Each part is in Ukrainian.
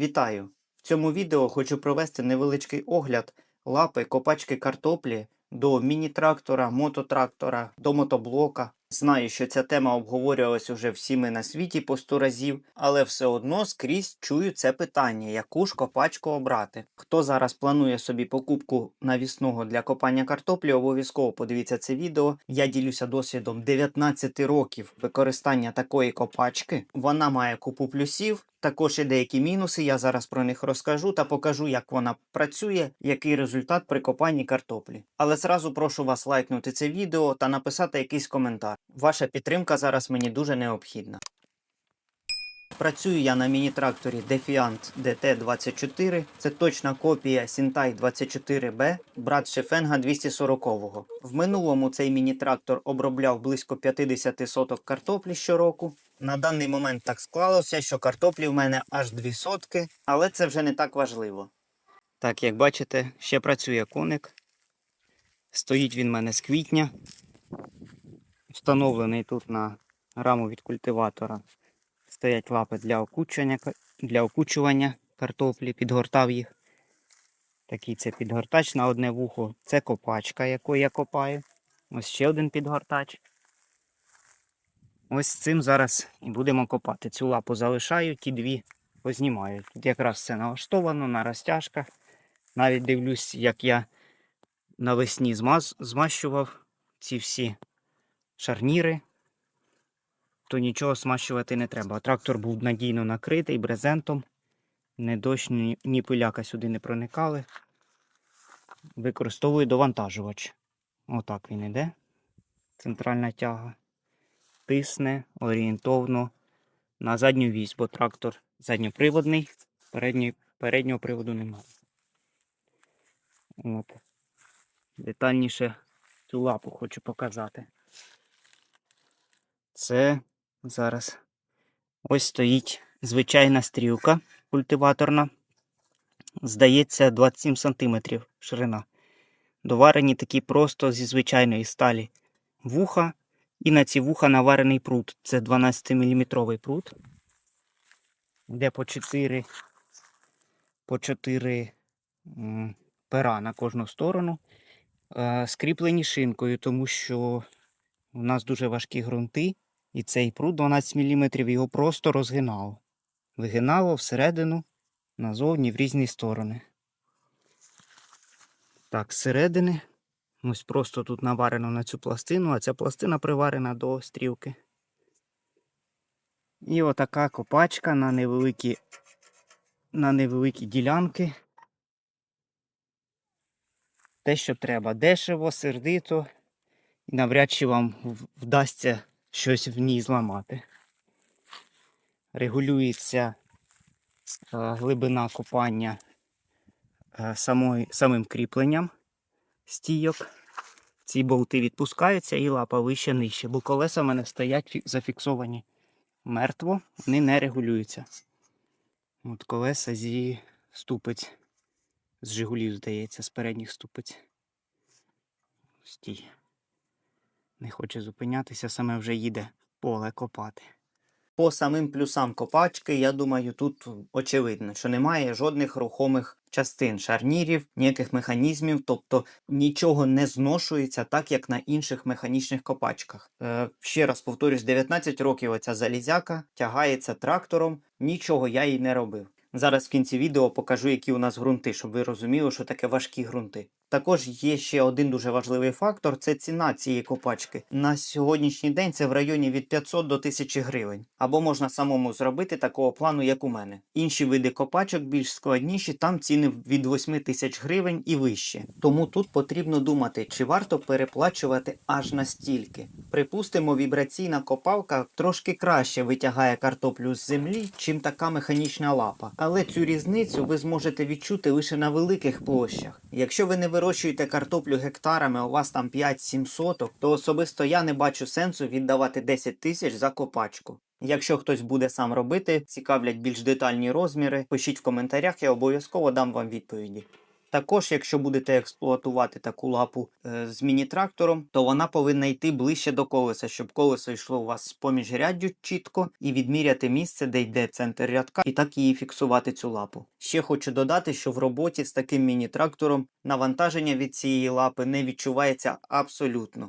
Вітаю! В цьому відео хочу провести невеличкий огляд лапи копачки картоплі до міні-трактора, мототрактора, до мотоблока. Знаю, що ця тема обговорювалась уже всіми на світі по 100 разів, але все одно скрізь чую це питання, яку ж копачку обрати. Хто зараз планує собі покупку навісного для копання картоплі, обов'язково подивіться це відео. Я ділюся досвідом 19 років використання такої копачки. Вона має купу плюсів. Також і деякі мінуси. Я зараз про них розкажу та покажу, як вона працює, який результат при копанні картоплі. Але зразу прошу вас лайкнути це відео та написати якийсь коментар. Ваша підтримка зараз мені дуже необхідна. Працюю я на міні-тракторі Defiant DT24. Це точна копія Sintai 24B, брат Шефенга 240-го. В минулому цей міні-трактор обробляв близько 50 соток картоплі щороку. На даний момент так склалося, що картоплі в мене аж 2 сотки, але це вже не так важливо. Так, як бачите, ще працює коник. Стоїть він в мене з квітня. Встановлений тут на раму від культиватора. Стоять лапи для окучування, для окучування картоплі, підгортав їх. Такий це підгортач на одне вухо. Це копачка, якою я копаю. Ось ще один підгортач. Ось цим зараз і будемо копати. Цю лапу залишаю, ті дві познімаю. Тут якраз все налаштовано на розтяжках. Навіть дивлюсь, як я навесні змаз, змащував ці всі шарніри, то нічого смащувати не треба. Трактор був надійно накритий брезентом. Ні дощ, ні, пиляка сюди не проникали. Використовую довантажувач. Отак він іде. Центральна тяга. Тисне орієнтовно на задню вісь, бо трактор задньоприводний, передньої, переднього приводу немає. От. Детальніше цю лапу хочу показати. Це зараз ось стоїть звичайна стрілка культиваторна. Здається, 27 см ширина. Доварені такі просто зі звичайної сталі вуха. І на ці вуха наварений прут. Це 12-мм прут. Де по 4, по 4 пера на кожну сторону. Е, скріплені шинкою, тому що у нас дуже важкі ґрунти. І цей прут 12 мм його просто розгинало. Вигинало всередину, назовні в різні сторони. Так, зсередини. Ось просто тут наварено на цю пластину, а ця пластина приварена до стрілки. І отака копачка на невеликі, на невеликі ділянки. Те, що треба. Дешево, сердито, і навряд чи вам вдасться щось в ній зламати. Регулюється е, глибина копання е, самої, самим кріпленням стійок. Ці болти відпускаються і лапа вище нижче, бо колеса в мене стоять зафіксовані мертво, вони не регулюються. От колеса зі ступиць. З Жигулів, здається, з передніх ступиць. Стій. Не хоче зупинятися, саме вже їде поле копати. По самим плюсам копачки, я думаю, тут очевидно, що немає жодних рухомих частин, шарнірів, ніяких механізмів, тобто нічого не зношується так, як на інших механічних копачках. Е, ще раз повторюсь, 19 років оця залізяка тягається трактором, нічого я їй не робив. Зараз в кінці відео покажу, які у нас ґрунти, щоб ви розуміли, що таке важкі ґрунти. Також є ще один дуже важливий фактор це ціна цієї копачки. На сьогоднішній день це в районі від 500 до 1000 гривень. Або можна самому зробити такого плану, як у мене. Інші види копачок більш складніші, там ціни від 8 тисяч гривень і вище. Тому тут потрібно думати, чи варто переплачувати аж настільки. Припустимо, вібраційна копалка трошки краще витягає картоплю з землі, чим така механічна лапа. Але цю різницю ви зможете відчути лише на великих площах. Якщо ви не вирощуєте картоплю гектарами, у вас там 5-7 соток, то особисто я не бачу сенсу віддавати 10 тисяч за копачку. Якщо хтось буде сам робити, цікавлять більш детальні розміри, пишіть в коментарях, я обов'язково дам вам відповіді. Також, якщо будете експлуатувати таку лапу е, з міні-трактором, то вона повинна йти ближче до колеса, щоб колесо йшло у вас поміж ряддю чітко і відміряти місце, де йде центр рядка, і так її фіксувати цю лапу. Ще хочу додати, що в роботі з таким міні-трактором навантаження від цієї лапи не відчувається абсолютно.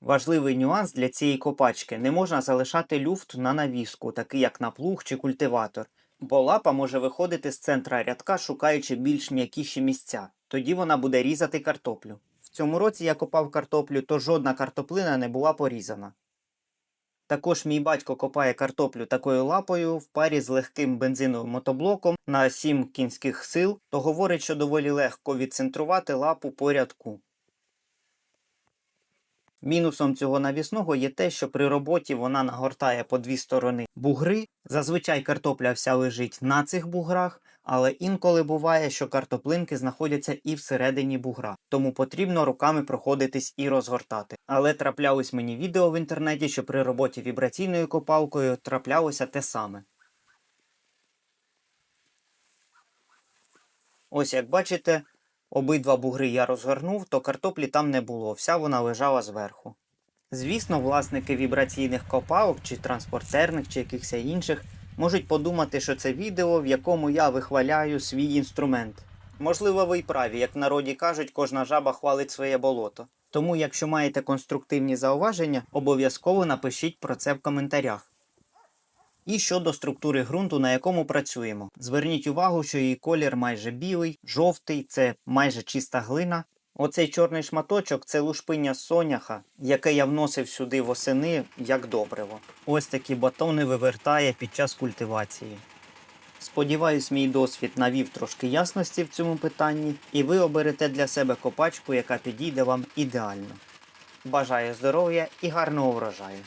Важливий нюанс для цієї копачки не можна залишати люфт на навіску, такий як на плуг чи культиватор, бо лапа може виходити з центра рядка, шукаючи більш м'якіші місця. Тоді вона буде різати картоплю. В цьому році я копав картоплю, то жодна картоплина не була порізана. Також мій батько копає картоплю такою лапою в парі з легким бензиновим мотоблоком на 7 кінських сил, то говорить, що доволі легко відцентрувати лапу по рядку. Мінусом цього навісного є те, що при роботі вона нагортає по дві сторони бугри. Зазвичай картопля вся лежить на цих буграх, але інколи буває, що картоплинки знаходяться і всередині бугра, тому потрібно руками проходитись і розгортати. Але траплялось мені відео в інтернеті, що при роботі вібраційною копалкою траплялося те саме. Ось як бачите, обидва бугри я розгорнув, то картоплі там не було, вся вона лежала зверху. Звісно, власники вібраційних копалок чи транспортерних, чи якихось інших можуть подумати, що це відео, в якому я вихваляю свій інструмент. Можливо, ви й праві, як в народі кажуть, кожна жаба хвалить своє болото. Тому, якщо маєте конструктивні зауваження, обов'язково напишіть про це в коментарях. І щодо структури ґрунту, на якому працюємо. Зверніть увагу, що її колір майже білий, жовтий це майже чиста глина. Оцей чорний шматочок це лушпиння соняха, яке я вносив сюди восени як добриво. Ось такі батони вивертає під час культивації. Сподіваюсь, мій досвід навів трошки ясності в цьому питанні, і ви оберете для себе копачку, яка підійде вам ідеально. Бажаю здоров'я і гарного врожаю!